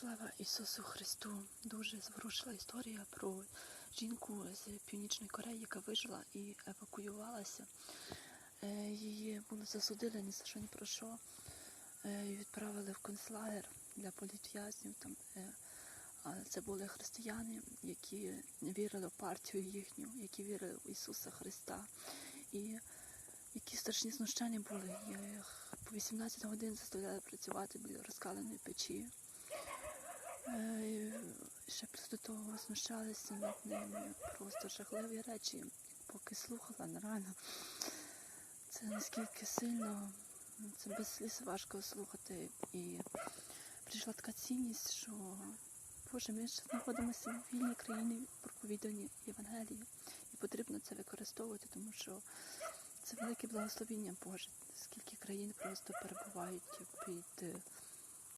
Слава Ісусу Христу! Дуже зворушила історія про жінку з Північної Кореї, яка вижила і евакуювалася. Е, Її були засудили ні за що, ні про що. Е, відправили в концлагер для політв'язнів. Там, е, це були християни, які вірили в партію їхню, які вірили в Ісуса Христа. І які страшні знущання були. Їх по 18 годин заставляли працювати біля розкаленої печі. Е, Ще плюс до того знущалися над ними. Просто жахливі речі. Поки слухала, нереально. Це наскільки сильно, це без сліз важко слухати. І прийшла така цінність, що Боже, ми ж знаходимося в вільній країні проповідання Євангелії. І потрібно це використовувати, тому що це велике благословіння Боже. Скільки країн просто перебувають під